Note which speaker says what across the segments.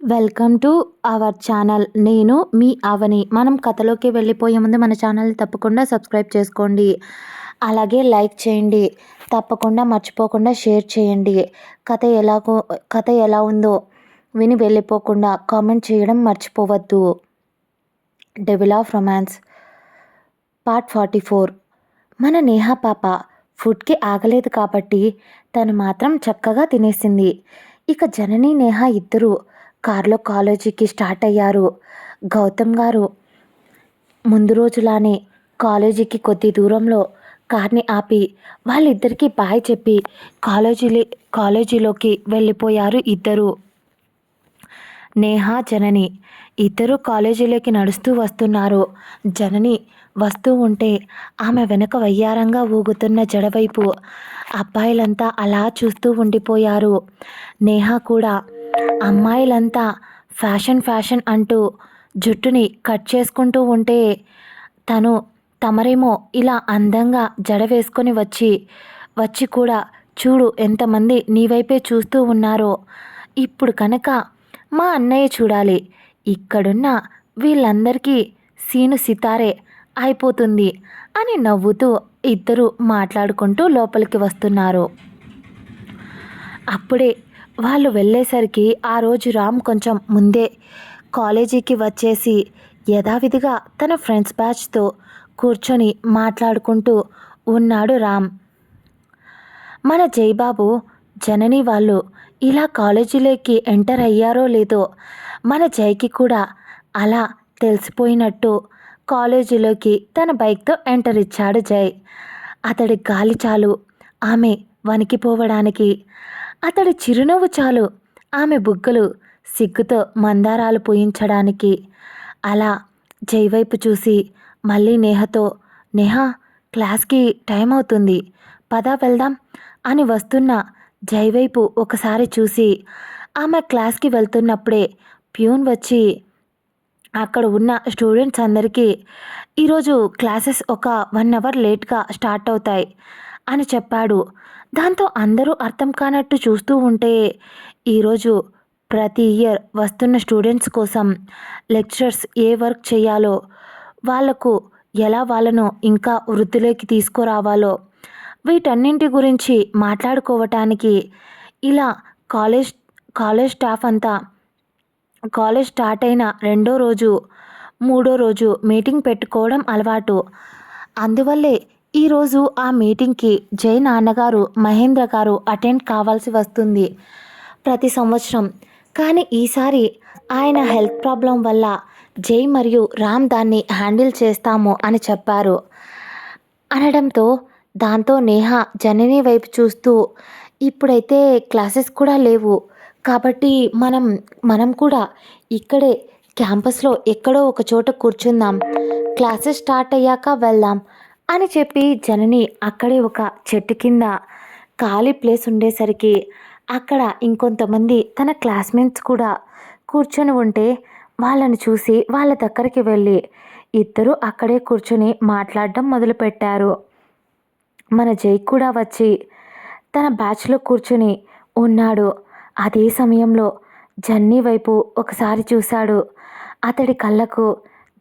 Speaker 1: Welcome to our channel. నేను మీ అవని. మనం కథలోకి వెళ్ళిపోయే ముందు మన ఛానల్ తప్పకుండా సబ్స్క్రైబ్ చేసుకోండి. అలాగే లైక్ చేయండి. తప్పకుండా మర్చిపోకుండా షేర్ చేయండి. కథ ఎలాగో కథ ఎలా ఉందో విని వెళ్ళిపోకుండా కామెంట్ చేయడం మర్చిపోవద్దు. Devil of romance part forty four మన నేహా పాప ఫుడ్కి ఆగలేదు కాబట్టి తను మాత్రం చక్కగా తినేసింది. ఇక జనని నేహ ఇద్దరు కారులో కాలేజీకి స్టార్ట్ అయ్యారు. గౌతమ్ గారు ముందు రోజులానే కాలేజీకి కొద్ది దూరంలో కార్ని ఆపి వాళ్ళిద్దరికీ బాయ్ చెప్పి కాలేజీ కాలేజీలోకి వెళ్ళిపోయారు ఇద్దరు. నేహ జనని ఇద్దరు కాలేజీలోకి నడుస్తూ వస్తున్నారు. జనని వస్తూ ఉంటే ఆమె వెనుక వయ్యారంగా ఊగుతున్న జడవైపు అబ్బాయిలంతా అలా చూస్తూ ఉండిపోయారు. నేహ కూడా అమ్మాయిలంతా ఫ్యాషన్ ఫ్యాషన్ అంటూ జుట్టుని కట్ చేసుకుంటూ ఉంటే తను తమరేమో ఇలా అందంగా జడ వేసుకొని వచ్చి వచ్చి కూడా చూడు ఎంతమంది నీ వైపే చూస్తూ ఉన్నారో. ఇప్పుడు కనుక మా అన్నయ్య చూడాలి. ఇక్కడున్న వీళ్ళందరికీ సీను సితారే అయిపోతుంది అని నవ్వుతూ ఇద్దరు మాట్లాడుకుంటూ లోపలికి వస్తున్నారు. అప్పుడే వాళ్ళు వెళ్ళేసరికి ఆ రోజు రామ్ కొంచెం ముందే కాలేజీకి వచ్చేసి యథావిధిగా తన ఫ్రెండ్స్ బ్యాచ్తో కూర్చొని మాట్లాడుకుంటూ ఉన్నాడు రామ్. మన జైబాబు జనని వాళ్ళు ఇలా కాలేజీలోకి ఎంటర్ అయ్యారో లేదో మన జైకి కూడా అలా తెలిసిపోయినట్టు కాలేజీలోకి తన బైక్తో ఎంటర్ ఇచ్చాడు జై అతడి గాలి చాలు ఆమె వణికిపోవడానికి అతడి చిరునవ్వు చాలు. ఆమె బుగ్గలు సిగ్గుతో మందారాలు పూయించడానికి. అలా జైవైపు చూసి మళ్ళీ నేహతో నేహ క్లాస్కి టైం అవుతుంది. పదా వెళ్దాం అని వస్తున్న జైవైపు ఒకసారి చూసి ఆమె క్లాస్కి వెళ్తున్నప్పుడే ప్యూన్ వచ్చి అక్కడ ఉన్న స్టూడెంట్స్ అందరికీ ఈరోజు క్లాసెస్ ఒక వన్ అవర్ లేట్గా స్టార్ట్ అవుతాయి. అని చెప్పాడు. దాంతో అందరూ అర్థం కానట్టు చూస్తూ ఉంటే ఈరోజు ప్రతి ఇయర్ వస్తున్న స్టూడెంట్స్ కోసం లెక్చరర్స్ ఏ వర్క్ చేయాలో వాళ్ళకు ఎలా వాళ్ళను ఇంకా వృద్ధిలోకి తీసుకురావాలో వీటన్నింటి గురించి మాట్లాడుకోవటానికి ఇలా కాలేజ్ కాలేజ్ స్టాఫ్ అంతా కాలేజ్ స్టార్ట్ అయిన రెండో రోజు మూడో రోజు మీటింగ్ పెట్టుకోవడం అలవాటు. అందువల్లే ఈరోజు ఆ మీటింగ్కి జై నాన్నగారు మహేంద్ర గారు అటెండ్ కావాల్సి వస్తుంది ప్రతి సంవత్సరం. కానీ ఈసారి ఆయన హెల్త్ ప్రాబ్లం వల్ల జై మరియు రామ్ దాన్ని హ్యాండిల్ చేస్తాము అని చెప్పారు. అనడంతో దాంతో నేహ జనని వైపు చూస్తూ ఇప్పుడైతే క్లాసెస్ కూడా లేవు. కాబట్టి మనం మనం కూడా ఇక్కడే క్యాంపస్లో ఎక్కడో ఒక చోట కూర్చుందాం. క్లాసెస్ స్టార్ట్ అయ్యాక వెళ్దాం. అని చెప్పి జనని అక్కడే ఒక చెట్టు కింద ఖాళీ ప్లేస్ ఉండేసరికి అక్కడ ఇంకొంతమంది తన క్లాస్మేట్స్ కూడా కూర్చొని ఉంటే వాళ్ళని చూసి వాళ్ళ దగ్గరికి వెళ్ళి ఇద్దరు అక్కడే కూర్చొని మాట్లాడడం మొదలుపెట్టారు. మన జై కూడా వచ్చి తన బ్యాచ్లో కూర్చొని ఉన్నాడు. అదే సమయంలో జన్నీ వైపు ఒకసారి చూశాడు. అతడి కళ్ళకు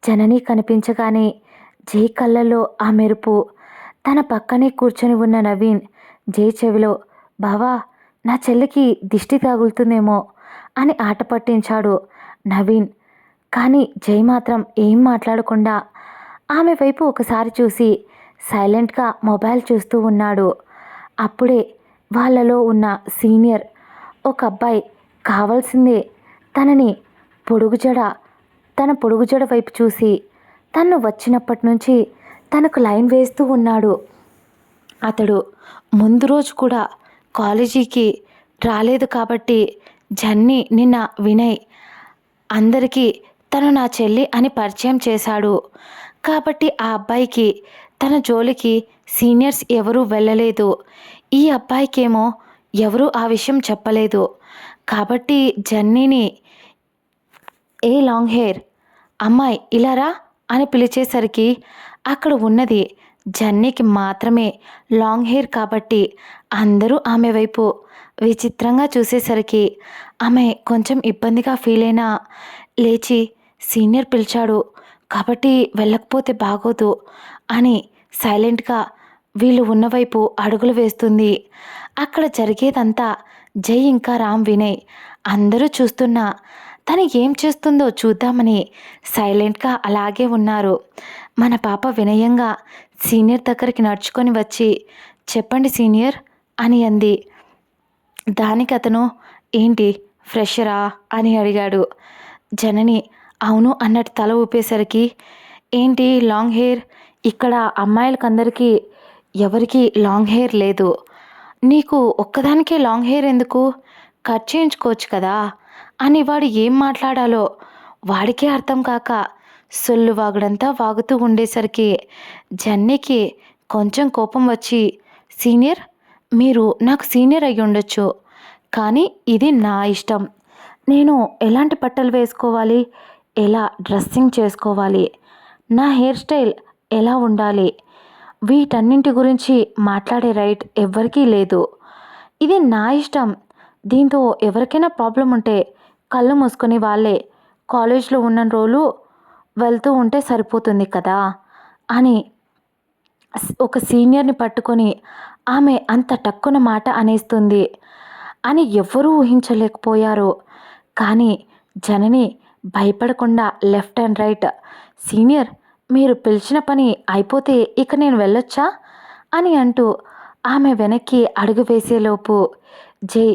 Speaker 1: జనని కనిపించగానే జై కళ్ళలో ఆ మెరుపు. తన పక్కనే కూర్చొని ఉన్న నవీన్ జై చెవిలో బావా నా చెల్లికి దిష్టి తగులుతుందేమో అని ఆట పట్టించాడు నవీన్. కానీ జై మాత్రం ఏం మాట్లాడకుండా ఆమె వైపు ఒకసారి చూసి సైలెంట్గా మొబైల్ చూస్తూ ఉన్నాడు. అప్పుడే వాళ్ళలో ఉన్న సీనియర్ ఒక అబ్బాయి కావాల్సిందే. తనని పొడుగుజడ తన పొడుగుజడ వైపు చూసి తను వచ్చినప్పటి నుంచి తనకు లైన్ వేస్తూ ఉన్నాడు. అతడు ముందు రోజు కూడా కాలేజీకి రాలేదు కాబట్టి జన్ని నిన్న వినయ్ అందరికీ తను నా చెల్లి అని పరిచయం చేశాడు. కాబట్టి ఆ అబ్బాయికి తన జోలికి సీనియర్స్ ఎవరూ వెళ్ళలేదు. ఈ అబ్బాయికేమో ఎవరూ ఆ విషయం చెప్పలేదు. కాబట్టి జన్నీని ఏ లాంగ్ హెయిర్? అమ్మాయి ఇలారా అని పిలిచేసరికి అక్కడ ఉన్నది జన్నీకి మాత్రమే లాంగ్ హెయిర్ కాబట్టి అందరూ ఆమె వైపు విచిత్రంగా చూసేసరికి ఆమె కొంచెం ఇబ్బందిగా ఫీల్ అయినా లేచి సీనియర్ పిలిచాడు కాబట్టి వెళ్ళకపోతే బాగోదు అని సైలెంట్గా వీళ్ళు ఉన్నవైపు అడుగులు వేస్తుంది. అక్కడ జరిగేదంతా జై ఇంకా రామ్ వినయ్ అందరూ చూస్తున్నా తను ఏం చేస్తుందో చూద్దామని సైలెంట్గా అలాగే ఉన్నారు. మన పాప వినయంగా సీనియర్ దగ్గరికి నడుచుకొని వచ్చి చెప్పండి సీనియర్ అని అంది. దానికి అతను ఏంటి ఫ్రెషరా? అని అడిగాడు. జనని అవును అన్నట్టు తల ఊపేసరికి ఏంటి లాంగ్ హెయిర్? ఇక్కడ అమ్మాయిలకందరికీ ఎవరికి లాంగ్ హెయిర్ లేదు. నీకు ఒక్కదానికే లాంగ్ హెయిర్ ఎందుకు? కట్ చేయించుకోవచ్చు కదా? అని వాడు ఏం మాట్లాడాలో వాడికే అర్థం కాక సొల్లు వాగుడంతా వాగుతూ ఉండేసరికి జన్నీకి కొంచెం కోపం వచ్చి సీనియర్ మీరు నాకు సీనియర్ అయ్యి ఉండొచ్చు కానీ ఇది నా ఇష్టం. నేను ఎలాంటి బట్టలు వేసుకోవాలి? ఎలా డ్రెస్సింగ్ చేసుకోవాలి? నా హెయిర్ స్టైల్ ఎలా ఉండాలి? వీటన్నింటి గురించి మాట్లాడే రైట్ ఎవ్వరికీ లేదు. ఇది నా ఇష్టం. దీంతో ఎవరికైనా ప్రాబ్లం ఉంటే కళ్ళు మూసుకొని వాళ్ళే కాలేజ్లో ఉన్న రోజులు వెళ్తూ ఉంటే సరిపోతుంది కదా అని ఒక సీనియర్ని పట్టుకొని ఆమె అంత టక్కున మాట అనేస్తుంది అని ఎవ్వరూ ఊహించలేకపోయారు. కానీ జనని భయపడకుండా లెఫ్ట్ అండ్ రైట్ సీనియర్ మీరు పిలిచిన పని అయిపోతే ఇక నేను వెళ్ళొచ్చా? అని అంటూ ఆమె వెనక్కి అడుగు వేసేలోపు జై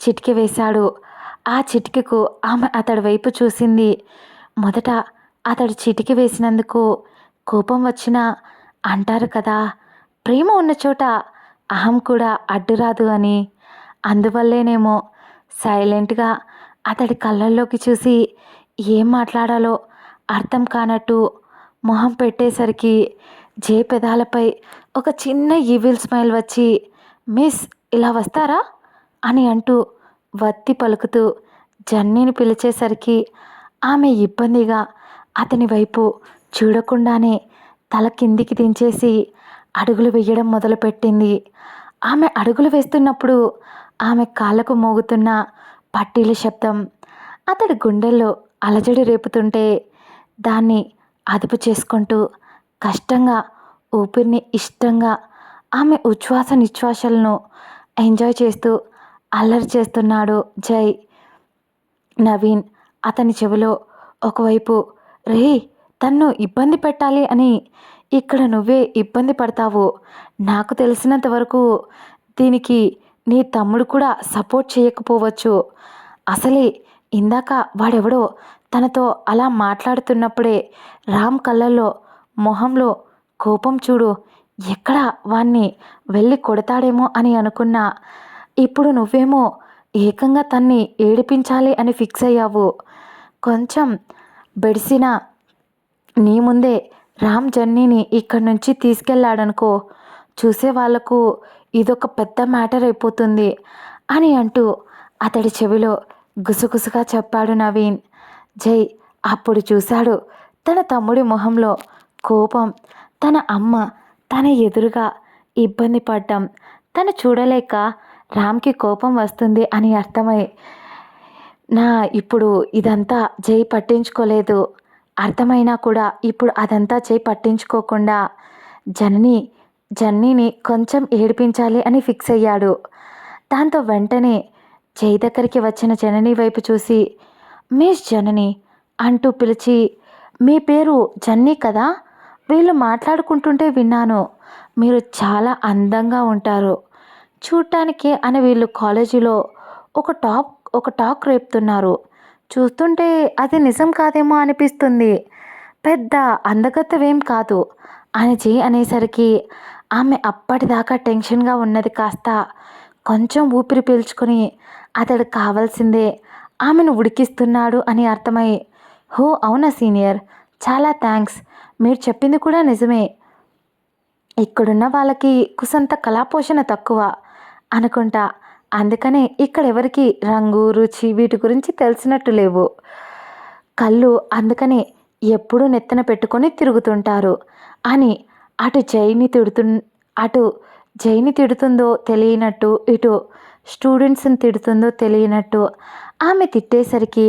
Speaker 1: చిటికి వేశాడు. ఆ చిటికకు ఆమె అతడి వైపు చూసింది. మొదట అతడు చిటికి వేసినందుకు కోపం వచ్చినా అంటారు కదా ప్రేమ ఉన్న చోట అహం కూడా అడ్డురాదు అని. అందువల్లేనేమో సైలెంట్గా అతడి కళ్ళల్లోకి చూసి ఏం మాట్లాడాలో అర్థం కానట్టు మొహం పెట్టేసరికి జే పెదాలపై ఒక చిన్న ఈవిల్ స్మైల్ వచ్చి మిస్ ఇలా వస్తారా? అని అంటూ వత్తి పలుకుతూ జన్నీని పిలిచేసరికి ఆమె ఇబ్బందిగా అతని వైపు చూడకుండానే తల కిందికి దించేసి అడుగులు వేయడం మొదలుపెట్టింది. ఆమె అడుగులు వేస్తున్నప్పుడు ఆమె కాళ్ళకు మోగుతున్న పట్టీల శబ్దం అతడి గుండెల్లో అలజడి రేపుతుంటే దాన్ని అదుపు చేసుకుంటూ కష్టంగా ఊపిరిని ఇష్టంగా ఆమె ఉచ్ఛ్వాస నిశ్వాసాలను ఎంజాయ్ చేస్తూ అల్లరి చేస్తున్నాడు జై. నవీన్ అతని చెవిలో ఒకవైపు రే తన్ను ఇబ్బంది పెట్టాలి అని. ఇక్కడ నువ్వే ఇబ్బంది పడతావు. నాకు తెలిసినంత వరకు దీనికి నీ తమ్ముడు కూడా సపోర్ట్ చేయకపోవచ్చు. అసలే ఇందాక వాడెవడో తనతో అలా మాట్లాడుతున్నప్పుడే రామ్ కళ్ళల్లో మొహంలో కోపం చూడు ఎక్కడ వాణ్ణి వెళ్ళి కొడతాడేమో అని అనుకున్నా. ఇప్పుడు నువ్వేమో ఏకంగా తన్ని ఏడిపించాలి అని ఫిక్స్ అయ్యావు. కొంచెం బెడిసిన నీ ముందే రామ్ జర్నీని ఇక్కడి నుంచి తీసుకెళ్ళాడనుకో చూసే వాళ్ళకు ఇదొక పెద్ద మ్యాటర్ అయిపోతుంది అని అంటూ అతడి చెవిలో గుసగుసగా చెప్పాడు నవీన్. జై అప్పుడు చూశాడు తన తమ్ముడి మొహంలో కోపం తన అమ్మ తన ఎదురుగా ఇబ్బంది పడ్డం తను చూడలేక రామ్కి కోపం వస్తుంది అని అర్థమై నా ఇప్పుడు ఇదంతా జై పట్టించుకోలేదు. అర్థమైనా కూడా ఇప్పుడు అదంతా జై పట్టించుకోకుండా జనని జన్నీని కొంచెం ఏడిపించాలి అని ఫిక్స్ అయ్యాడు. దాంతో వెంటనే జై దగ్గరికి వచ్చిన జనని వైపు చూసి మిస్ జనని అంటూ పిలిచి మీ పేరు జన్నీ కదా? వీళ్ళు మాట్లాడుకుంటుంటే విన్నాను. మీరు చాలా అందంగా ఉంటారు. చూడటానికి అని వీళ్ళు కాలేజీలో ఒక టాక్ ఒక టాక్ రేపుతున్నారు. చూస్తుంటే అది నిజం కాదేమో అనిపిస్తుంది. పెద్ద అందగత్తవేం కాదు. అని జీ అనేసరికి ఆమె అప్పటిదాకా టెన్షన్గా ఉన్నది కాస్త కొంచెం ఊపిరి పీల్చుకుని అతడు కావాల్సిందే ఆమెను ఉడికిస్తున్నాడు అని అర్థమై హో అవునా సీనియర్? చాలా థ్యాంక్స్ మీరు చెప్పింది కూడా నిజమే. ఇక్కడున్న వాళ్ళకి కుసంత కళాపోషణ తక్కువ. అనుకుంటా. అందుకనే ఇక్కడ ఎవరికి రంగు రుచి వీటి గురించి తెలిసినట్టు లేవు. కళ్ళు అందుకనే ఎప్పుడూ నెత్తన పెట్టుకొని తిరుగుతుంటారు. అని అటు జైని తిడుతు అటు జైని తిడుతుందో తెలియనట్టు ఇటు స్టూడెంట్స్ని తిడుతుందో తెలియనట్టు ఆమె తిట్టేసరికి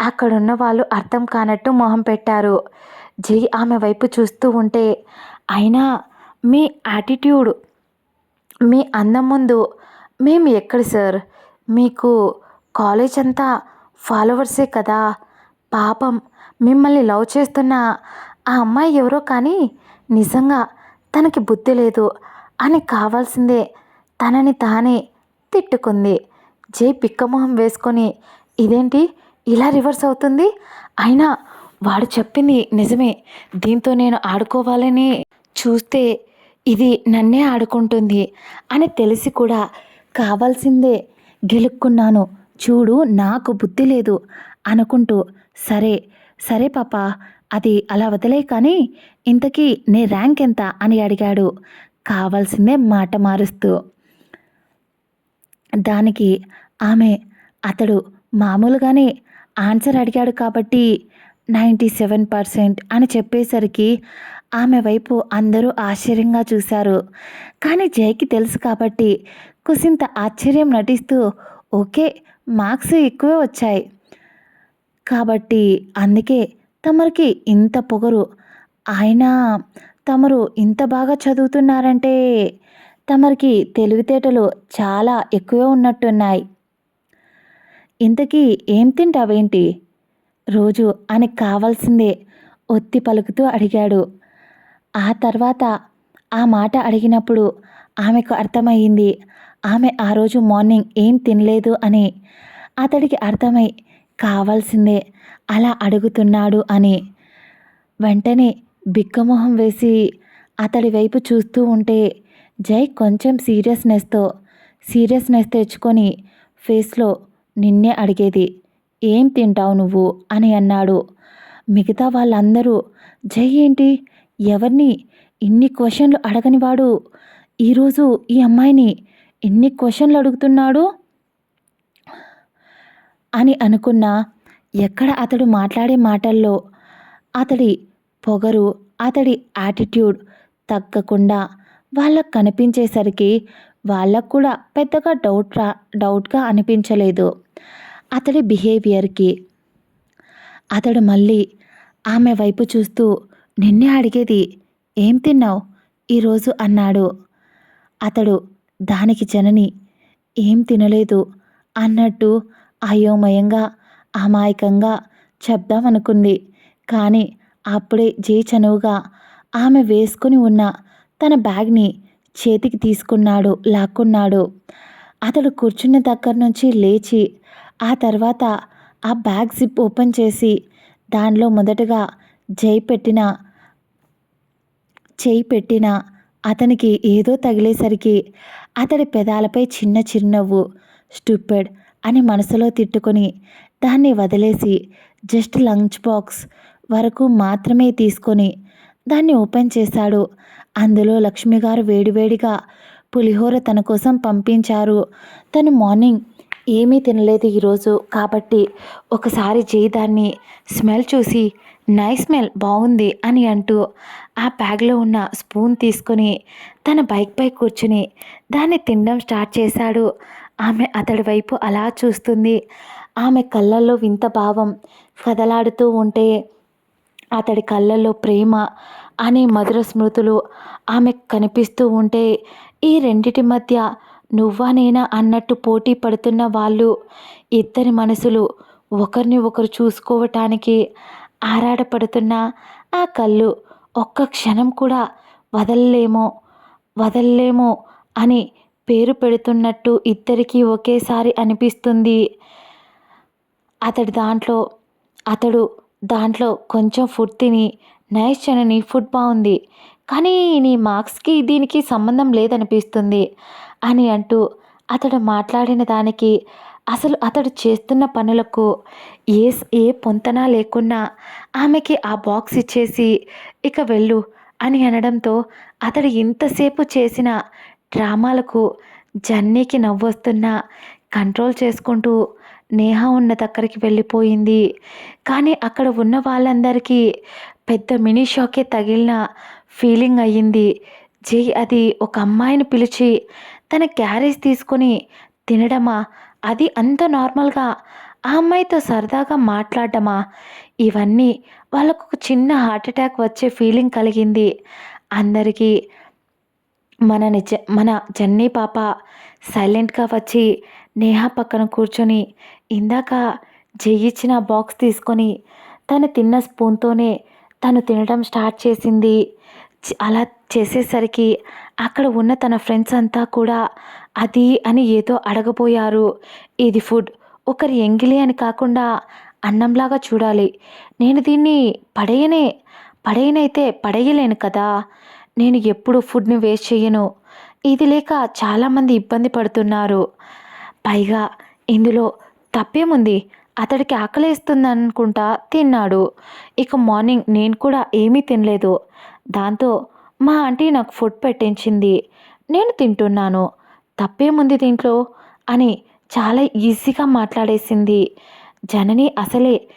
Speaker 1: అక్కడున్న వాళ్ళు అర్థం కానట్టు మొహం పెట్టారు. జై ఆమె వైపు చూస్తూ ఉంటే అయినా మీ యాటిట్యూడ్ మీ అందం ముందు మేము ఎక్కడ సార్? మీకు కాలేజ్ అంతా ఫాలోవర్సే కదా? పాపం మిమ్మల్ని లవ్ చేస్తున్న ఆ అమ్మాయి ఎవరో కానీ నిజంగా తనకి బుద్ధి లేదు అని కావాల్సిందే. తనని తానే తిట్టుకుంది. జై పిక్కమొహం వేసుకొని ఇదేంటి? ఇలా రివర్స్ అవుతుంది? అయినా వాడు చెప్పింది నిజమే. దీంతో నేను ఆడుకోవాలని చూస్తే ఇది నన్నే ఆడుకుంటుంది అని తెలిసి కూడా కావాల్సిందే గెలుక్కున్నాను. చూడు నాకు బుద్ధి లేదు అనుకుంటూ సరే సరే పాప అది అలా వదిలే కానీ ఇంతకీ నీ ర్యాంక్ ఎంత అని అడిగాడు. కావాల్సిందే మాట మారుస్తూ. దానికి ఆమె అతడు మామూలుగానే ఆన్సర్ అడిగాడు కాబట్టి నైంటీ సెవెన్ పర్సెంట్ అని చెప్పేసరికి ఆమె వైపు అందరూ ఆశ్చర్యంగా చూశారు. కానీ జైకి తెలుసు కాబట్టి కుసింత ఆశ్చర్యం నటిస్తూ ఓకే మార్క్స్ ఎక్కువే వచ్చాయి. కాబట్టి అందుకే తమరికి ఇంత పొగరు. ఆయన తమరు ఇంత బాగా చదువుతున్నారంటే తమరికి తెలివితేటలు చాలా ఎక్కువే ఉన్నట్టున్నాయి. ఇంతకీ ఏం తింటావేంటి? రోజు ఆయనకు కావాల్సిందే ఒత్తి పలుకుతూ అడిగాడు. ఆ తర్వాత ఆ మాట అడిగినప్పుడు ఆమెకు అర్థమయ్యింది. ఆమె ఆ రోజు మార్నింగ్ ఏం తినలేదు అని. అతడికి అర్థమై కావాల్సిందే అలా అడుగుతున్నాడు అని. వెంటనే బిక్కమొహం వేసి అతడి వైపు చూస్తూ ఉంటే జై కొంచెం సీరియస్నెస్తో సీరియస్నెస్ తెచ్చుకొని ఫేస్లో నిన్నే అడిగేది. ఏం తింటావు నువ్వు? అని అన్నాడు. మిగతా వాళ్ళందరూ జై ఏంటి? ఎవరిని? ఇన్ని క్వశ్చన్లు అడగని వాడు. ఈరోజు ఈ అమ్మాయిని ఎన్ని క్వశ్చన్లు అడుగుతున్నాడు? అని అనుకున్నా ఎక్కడ అతడు మాట్లాడే మాటల్లో అతడి పొగరు అతడి యాటిట్యూడ్ తగ్గకుండా వాళ్ళకు కనిపించేసరికి వాళ్ళకు కూడా పెద్దగా డౌట్ రా డౌట్గా అనిపించలేదు. అతడి బిహేవియర్కి. అతడు మళ్ళీ ఆమె వైపు చూస్తూ నిన్నే అడిగేది ఏం తిన్నావు? ఈరోజు అన్నాడు. అతడు దానికి జనని ఏం తినలేదు అన్నట్టు అయోమయంగా అమాయకంగా చెప్దామనుకుంది. కానీ అప్పుడే జే చనువుగా ఆమె వేసుకుని ఉన్న తన బ్యాగ్ని చేతికి తీసుకున్నాడు లాక్కున్నాడు. అతడు కూర్చున్న దగ్గర నుంచి లేచి ఆ తర్వాత ఆ బ్యాగ్ జిప్ ఓపెన్ చేసి దానిలో మొదటగా జై పెట్టిన చేయి పెట్టిన అతనికి ఏదో తగిలేసరికి అతడి పెదాలపై చిన్న చిరునవ్వు స్టూపెడ్ అని మనసులో తిట్టుకొని దాన్ని వదిలేసి జస్ట్ లంచ్ బాక్స్ వరకు మాత్రమే తీసుకొని దాన్ని ఓపెన్ చేశాడు. అందులో లక్ష్మి గారు వేడివేడిగా పులిహోర తన కోసం పంపించారు. తను మార్నింగ్ ఏమీ తినలేదు ఈరోజు కాబట్టి ఒకసారి చేయి దాన్ని స్మెల్ చూసి నైస్ స్మెల్ బాగుంది అని అంటూ ఆ బ్యాగ్లో ఉన్న స్పూన్ తీసుకొని తన బైక్పై కూర్చుని దాన్ని తినడం స్టార్ట్ చేశాడు. ఆమె అతడి వైపు అలా చూస్తుంది. ఆమె కళ్ళల్లో వింత భావం కదలాడుతూ ఉంటే అతడి కళ్ళల్లో ప్రేమ అనే మధుర స్మృతులు ఆమె కనిపిస్తూ ఉంటే ఈ రెండిటి మధ్య నువ్వా నేనా అన్నట్టు పోటీ పడుతున్న వాళ్ళు ఇద్దరి మనసులు ఒకరిని ఒకరు చూసుకోవటానికి ఆరాటపడుతున్న ఆ కళ్ళు ఒక్క క్షణం కూడా వదల్లేమో వదల్లేమో అని పేరు పెడుతున్నట్టు ఇద్దరికీ ఒకేసారి అనిపిస్తుంది. అతడి దాంట్లో అతడు దాంట్లో కొంచెం ఫుడ్ తిని నైస్ చనని ఫుడ్ బాగుంది. కానీ నీ మార్క్స్కి దీనికి సంబంధం లేదనిపిస్తుంది అని అంటూ అతడు మాట్లాడిన దానికి అసలు అతడు చేస్తున్న పనులకు ఏ ఏ పొంతన లేకున్నా ఆమెకి ఆ బాక్స్ ఇచ్చేసి ఇక వెళ్ళు అని అనడంతో అతడు ఇంతసేపు చేసిన డ్రామాలకు జన్నీకి నవ్వొస్తున్నా కంట్రోల్ చేసుకుంటూ నేహ ఉన్న దగ్గరికి వెళ్ళిపోయింది. కానీ అక్కడ ఉన్న వాళ్ళందరికీ పెద్ద మినీ షాకే తగిలిన ఫీలింగ్ అయ్యింది. జై అది ఒక అమ్మాయిని పిలిచి తన క్యారేజ్ తీసుకొని తినడమా? అది అంత నార్మల్గా. ఆ అమ్మాయితో సరదాగా మాట్లాడటమా ఇవన్నీ వాళ్ళకు ఒక చిన్న హార్ట్ అటాక్ వచ్చే ఫీలింగ్ కలిగింది. అందరికీ మన నిజ మన జన్నీ పాప సైలెంట్గా వచ్చి నేహ పక్కన కూర్చొని ఇందాక జయ్యిచ్చిన బాక్స్ తీసుకొని తను తిన్న స్పూన్తోనే తను తినడం స్టార్ట్ చేసింది. అలా చేసేసరికి అక్కడ ఉన్న తన ఫ్రెండ్స్ అంతా కూడా అది అని ఏదో అడగబోయారు. ఇది ఫుడ్. ఒకరి ఎంగిలి అని కాకుండా అన్నంలాగా చూడాలి. నేను దీన్ని పడేయనే పడేయనైతే పడేయలేను కదా. నేను ఎప్పుడు ఫుడ్ని వేస్ట్ చేయను ఇది లేక చాలామంది ఇబ్బంది పడుతున్నారు. పైగా ఇందులో తప్పేముంది? అతడికి ఆకలేస్తుందనుకుంటా తిన్నాడు. ఇక మార్నింగ్ నేను కూడా ఏమీ తినలేదు. దాంతో మా ఆంటీ నాకు ఫుడ్ పెట్టించింది. నేను తింటున్నాను. తప్పేముంది దీంట్లో? అని చాలా ఈజీగా మాట్లాడేసింది. జనని అసలే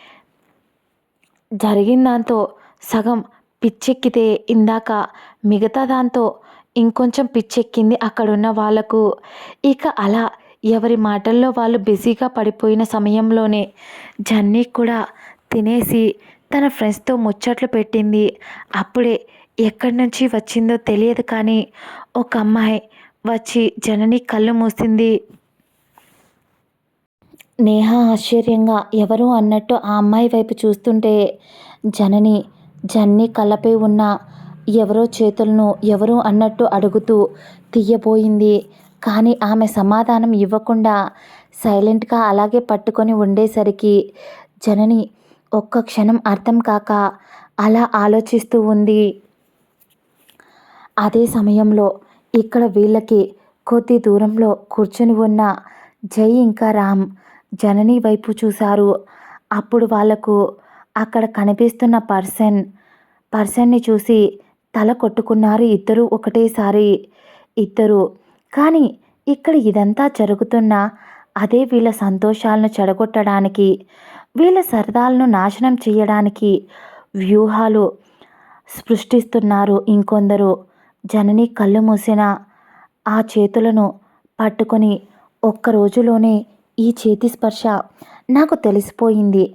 Speaker 1: జరిగిన దాంతో సగం పిచ్చెక్కితే ఇందాక మిగతా దాంతో ఇంకొంచెం పిచ్చెక్కింది అక్కడున్న వాళ్ళకు ఇక అలా ఎవరి మాటల్లో వాళ్ళు బిజీగా పడిపోయిన సమయంలోనే జన్నీ కూడా తినేసి తన ఫ్రెండ్స్తో ముచ్చట్లు పెట్టింది. అప్పుడే ఎక్కడి నుంచి వచ్చిందో తెలియదు కానీ ఒక అమ్మాయి వచ్చి జనని కళ్ళు మూసింది. నేహ ఆశ్చర్యంగా ఎవరు అన్నట్టు ఆ అమ్మాయి వైపు చూస్తుంటే జనని జన్ని కళ్ళపై ఉన్న ఎవరో చేతులను ఎవరు అన్నట్టు అడుగుతూ తీయబోయింది కానీ ఆమె సమాధానం ఇవ్వకుండా సైలెంట్గా అలాగే పట్టుకొని ఉండేసరికి జనని ఒక్క క్షణం అర్థం కాక అలా ఆలోచిస్తూ ఉంది. అదే సమయంలో ఇక్కడ వీళ్ళకి కొద్ది దూరంలో కూర్చుని ఉన్న జై ఇంకా రామ్ జనని వైపు చూశారు. అప్పుడు వాళ్ళకు అక్కడ కనిపిస్తున్న పర్సన్ పర్సన్ని చూసి తల కొట్టుకున్నారు. ఇద్దరు ఒకటేసారి ఇద్దరు. కానీ ఇక్కడ ఇదంతా జరుగుతున్న అదే వీళ్ళ సంతోషాలను చెడగొట్టడానికి వీళ్ళ సరదాలను నాశనం చేయడానికి వ్యూహాలు సృష్టిస్తున్నారు ఇంకొందరు. జనని కళ్ళు మూసిన ఆ చేతులను పట్టుకొని ఒక్క రోజులోనే ఈ చేతి స్పర్శ నాకు తెలిసిపోయింది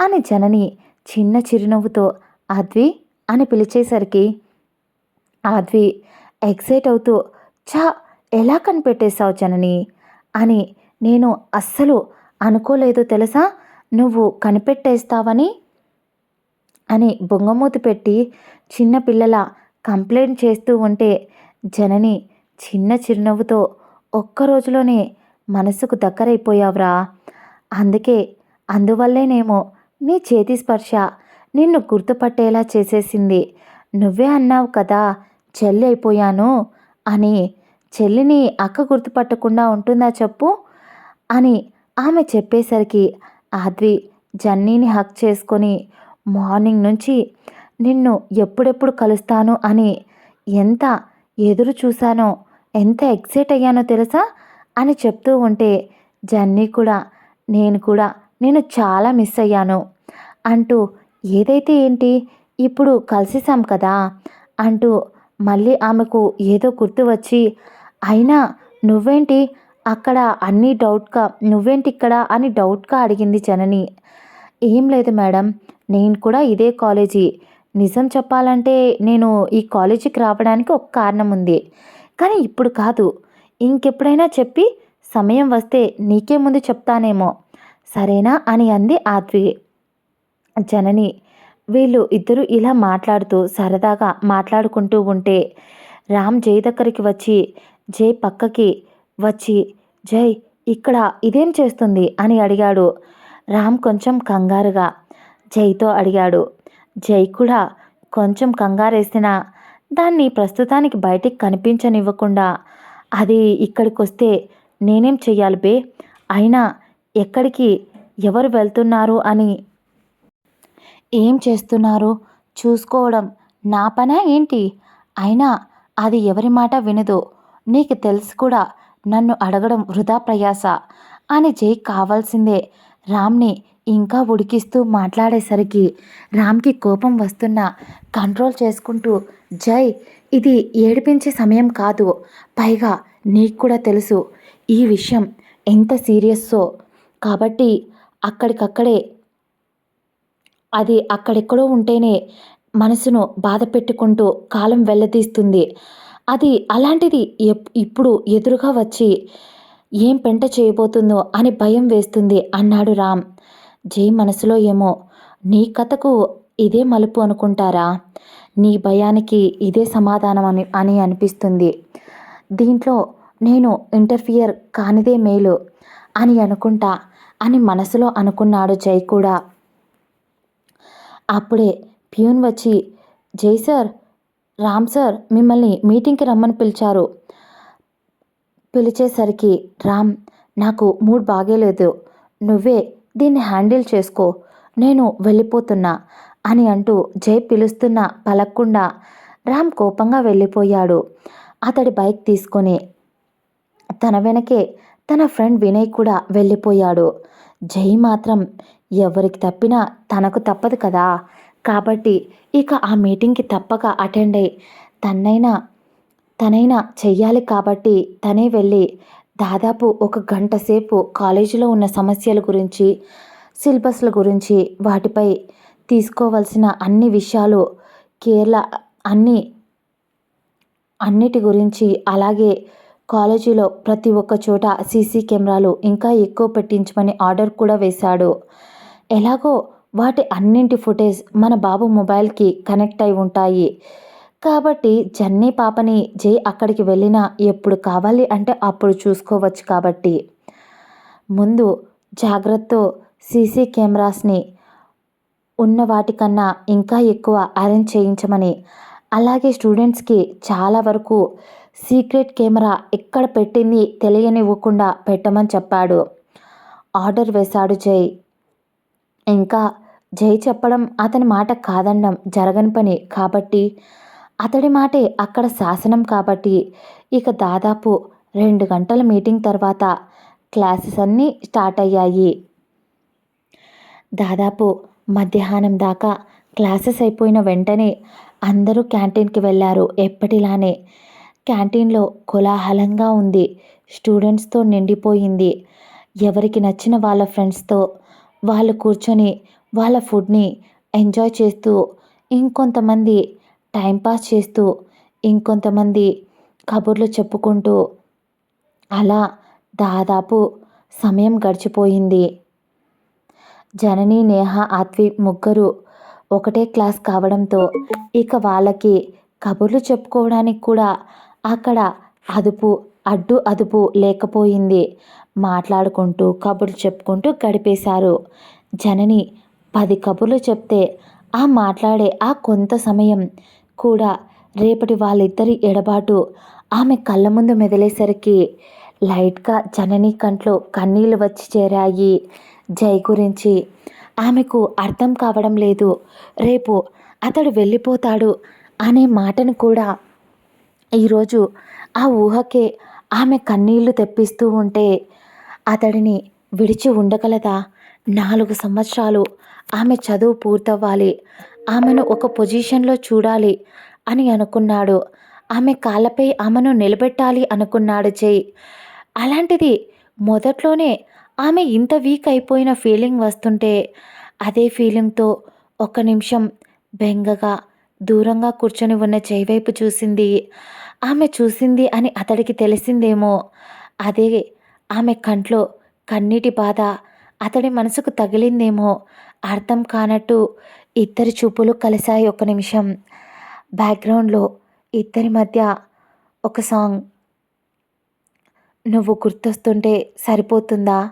Speaker 1: అని జనని చిన్న చిరునవ్వుతో ఆద్వి అని పిలిచేసరికి ఆద్వి ఎక్సైట్ అవుతూ చా ఎలా కనిపెట్టేశావు జనని? అని నేను అస్సలు అనుకోలేదు తెలుసా? నువ్వు కనిపెట్టేస్తావని? అని బొంగమూతి పెట్టి చిన్నపిల్లల కంప్లైంట్ చేస్తూ ఉంటే జనని చిన్న చిరునవ్వుతో ఒక్క రోజులోనే మనసుకు దగ్గరైపోయావురా. అందుకే అందువల్లేనేమో నీ చేతి స్పర్శ నిన్ను గుర్తుపట్టేలా చేసేసింది. నువ్వే అన్నావు కదా చెల్లి అయిపోయాను అని చెల్లిని అక్క గుర్తుపట్టకుండా ఉంటుందా చెప్పు అని ఆమె చెప్పేసరికి ఆద్వి జన్నీని హక్ చేసుకొని మార్నింగ్ నుంచి నిన్ను ఎప్పుడెప్పుడు కలుస్తాను అని ఎంత ఎదురు చూశానో ఎంత ఎక్సైట్ అయ్యానో తెలుసా? అని చెప్తూ ఉంటే జన్నీ కూడా నేను కూడా నేను చాలా మిస్ అయ్యాను. అంటూ ఏదైతే ఏంటి? ఇప్పుడు కలిసేసాం కదా? అంటూ మళ్ళీ ఆమెకు ఏదో గుర్తు వచ్చి అయినా నువ్వేంటి? అక్కడ అన్నీ డౌట్గా నువ్వేంటి ఇక్కడ? అని డౌట్గా అడిగింది జనని. ఏం లేదు మేడం నేను కూడా ఇదే కాలేజీ. నిజం చెప్పాలంటే నేను ఈ కాలేజీకి రావడానికి ఒక కారణం ఉంది. కానీ ఇప్పుడు కాదు. ఇంకెప్పుడైనా చెప్పి సమయం వస్తే నీకే ముందు చెప్తానేమో. సరేనా అని అంది ఆద్వి. జనని వీళ్ళు ఇద్దరు ఇలా మాట్లాడుతూ సరదాగా మాట్లాడుకుంటూ ఉంటే రామ్ జై దగ్గరికి వచ్చి జై పక్కకి వచ్చి జై ఇక్కడ ఇదేం చేస్తుంది అని అడిగాడు. రామ్ కొంచెం కంగారుగా జైతో అడిగాడు. జై కూడా కొంచెం కంగారేసిన దాన్ని ప్రస్తుతానికి బయటికి కనిపించనివ్వకుండా అది ఇక్కడికి వస్తే నేనేం చెయ్యాలి బే? అయినా ఎక్కడికి ఎవరు వెళ్తున్నారు అని? ఏం చేస్తున్నారు? చూసుకోవడం నా పనా ఏంటి? అయినా అది ఎవరి మాట వినదు నీకు తెలిసి కూడా నన్ను అడగడం వృధా ప్రయాస. అని జై కావాల్సిందే. రామ్ని ఇంకా ఉడికిస్తూ మాట్లాడేసరికి రామ్కి కోపం వస్తున్నా కంట్రోల్ చేసుకుంటూ జై ఇది ఏడిపించే సమయం కాదు. పైగా నీకు కూడా తెలుసు ఈ విషయం ఎంత సీరియస్సో. కాబట్టి అక్కడికక్కడే అది అక్కడెక్కడో ఉంటేనే మనసును బాధ పెట్టుకుంటూ కాలం వెళ్ళదీస్తుంది అది అలాంటిది ఎప్ ఇప్పుడు ఎదురుగా వచ్చి ఏం పెంట చేయబోతుందో అని భయం వేస్తుంది అన్నాడు రామ్. జై మనసులో ఏమో నీ కథకు ఇదే మలుపు అనుకుంటారా? నీ భయానికి ఇదే సమాధానం అని అని అనిపిస్తుంది. దీంట్లో నేను ఇంటర్ఫియర్ కానిదే మేలు అని అనుకుంటా అని మనసులో అనుకున్నాడు జై కూడా. అప్పుడే ప్యూన్ వచ్చి జై సార్ రామ్ సార్ మిమ్మల్ని మీటింగ్కి రమ్మని పిలిచారు. పిలిచేసరికి రామ్ నాకు మూడ్ బాగేలేదు. నువ్వే దీన్ని హ్యాండిల్ చేసుకో. నేను వెళ్ళిపోతున్నా అని అంటూ జై పిలుస్తున్నా పలక్కుండా రామ్ కోపంగా వెళ్ళిపోయాడు. అతడి బైక్ తీసుకొని తన వెనకే తన ఫ్రెండ్ వినయ్ కూడా వెళ్ళిపోయాడు. జై మాత్రం ఎవరికి తప్పినా తనకు తప్పదు కదా. కాబట్టి ఇక ఆ మీటింగ్కి తప్పక అటెండ్ అయ్యి తన్నైనా తనైనా చెయ్యాలి కాబట్టి తనే వెళ్ళి దాదాపు ఒక గంట సేపు కాలేజీలో ఉన్న సమస్యల గురించి సిలబస్ల గురించి వాటిపై తీసుకోవాల్సిన అన్ని విషయాలు కేరళ అన్ని అన్నిటి గురించి అలాగే కాలేజీలో ప్రతి ఒక్క చోట సీసీ కెమెరాలు ఇంకా ఎక్కువ పెట్టించమని ఆర్డర్ కూడా వేశాడు. ఎలాగో వాటి అన్నింటి ఫుటేజ్ మన బాబు మొబైల్కి కనెక్ట్ అయి ఉంటాయి. కాబట్టి జన్నీ పాపని జై అక్కడికి వెళ్ళినా ఎప్పుడు కావాలి అంటే అప్పుడు చూసుకోవచ్చు కాబట్టి. ముందు జాగ్రత్త సీసీ కెమెరాస్ని ఉన్న వాటికన్నా ఇంకా ఎక్కువ అరేంజ్ చేయించమని. అలాగే స్టూడెంట్స్కి చాలా వరకు సీక్రెట్ కెమెరా ఎక్కడ పెట్టింది తెలియనివ్వకుండా పెట్టమని చెప్పాడు. ఆర్డర్ వేశాడు జై. ఇంకా జై చెప్పడం అతని మాట కాదనడం జరగని పని కాబట్టి అతడి మాటే అక్కడ శాసనం కాబట్టి ఇక దాదాపు రెండు గంటల మీటింగ్ తర్వాత క్లాసెస్ అన్నీ స్టార్ట్ అయ్యాయి. దాదాపు మధ్యాహ్నం దాకా క్లాసెస్ అయిపోయిన వెంటనే అందరూ క్యాంటీన్కి వెళ్ళారు. ఎప్పటిలానే క్యాంటీన్లో కోలాహలంగా ఉంది. స్టూడెంట్స్తో నిండిపోయింది. ఎవరికి నచ్చిన వాళ్ళ ఫ్రెండ్స్తో వాళ్ళు కూర్చొని వాళ్ళ ఫుడ్ని ఎంజాయ్ చేస్తూ ఇంకొంతమంది టైంపాస్ చేస్తూ ఇంకొంతమంది కబుర్లు చెప్పుకుంటూ అలా దాదాపు సమయం గడిచిపోయింది. జనని నేహ ఆత్వి ముగ్గురు ఒకటే క్లాస్ కావడంతో ఇక వాళ్ళకి కబుర్లు చెప్పుకోవడానికి కూడా అక్కడ అదుపు అడ్డు అదుపు లేకపోయింది. మాట్లాడుకుంటూ కబుర్లు చెప్పుకుంటూ గడిపేశారు. జనని పది కబుర్లు చెప్తే ఆ మాట్లాడే ఆ కొంత సమయం కూడా రేపటి వాళ్ళిద్దరి ఎడబాటు. ఆమె కళ్ళ ముందు మెదిలేసరికి లైట్గా జనని కంట్లో కన్నీళ్ళు వచ్చి చేరాయి జై గురించి. ఆమెకు అర్థం కావడం లేదు. రేపు అతడు వెళ్ళిపోతాడు అనే మాటను కూడా ఈరోజు ఆ ఊహకే ఆమె కన్నీళ్ళు తెప్పిస్తూ ఉంటే అతడిని విడిచి ఉండగలదా? నాలుగు సంవత్సరాలు ఆమె చదువు పూర్తవ్వాలి. ఆమెను ఒక పొజిషన్లో చూడాలి అని అనుకున్నాడు. ఆమె కాళ్ళపై ఆమెను నిలబెట్టాలి అనుకున్నాడు జై. అలాంటిది మొదట్లోనే ఆమె ఇంత వీక్ అయిపోయిన ఫీలింగ్ వస్తుంటే అదే ఫీలింగ్తో ఒక నిమిషం బెంగగా దూరంగా కూర్చొని ఉన్న జై వైపు చూసింది. ఆమె చూసింది అని అతడికి తెలిసిందేమో. అదే ఆమె కంట్లో కన్నీటి బాధ అతడి మనసుకు తగిలిందేమో. అర్థం కానట్టు ఇద్దరి చూపులు కలిశాయి ఒక నిమిషం. బ్యాక్గ్రౌండ్లో ఇద్దరి మధ్య ఒక సాంగ్. నువ్వు గుర్తొస్తుంటే సరిపోతుందా?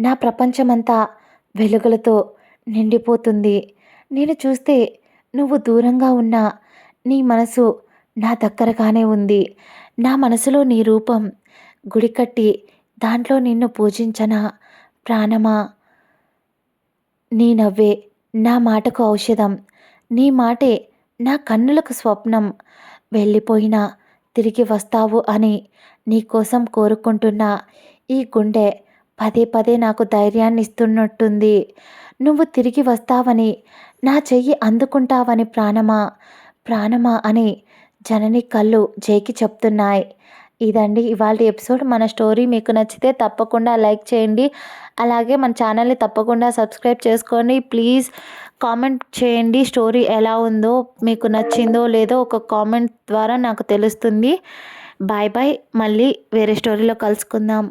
Speaker 1: నా ప్రపంచమంతా వెలుగులతో నిండిపోతుంది. నేను చూస్తే నువ్వు దూరంగా ఉన్నా నీ మనసు నా దగ్గరగానే ఉంది. నా మనసులో నీ రూపం గుడి కట్టి దాంట్లో నిన్ను పూజించనా ప్రాణమా? నీ నవ్వే నా మాటకు ఔషధం. నీ మాటే నా కన్నులకు స్వప్నం. వెళ్ళిపోయినా తిరిగి వస్తావు అని నీకోసం కోరుకుంటున్నా. ఈ గుండె పదే పదే నాకు ధైర్యాన్ని ఇస్తున్నట్టుంది నువ్వు తిరిగి వస్తావని నా చెయ్యి అందుకుంటావని ప్రాణమా? ప్రాణమా? అని జనని కళ్ళు జైకి చెప్తున్నాయి. ఇదండి. ఇవాళ ఎపిసోడ్ మన స్టోరీ మీకు నచ్చితే తప్పకుండా లైక్ చేయండి. అలాగే మన ఛానల్ని తప్పకుండా సబ్స్క్రైబ్ చేసుకోండి. ప్లీజ్ కామెంట్ చేయండి స్టోరీ ఎలా ఉందో మీకు నచ్చిందో లేదో ఒక కామెంట్ ద్వారా నాకు తెలుస్తుంది. Bye bye. మళ్ళీ వేరే స్టోరీలో కలుసుకుందాం.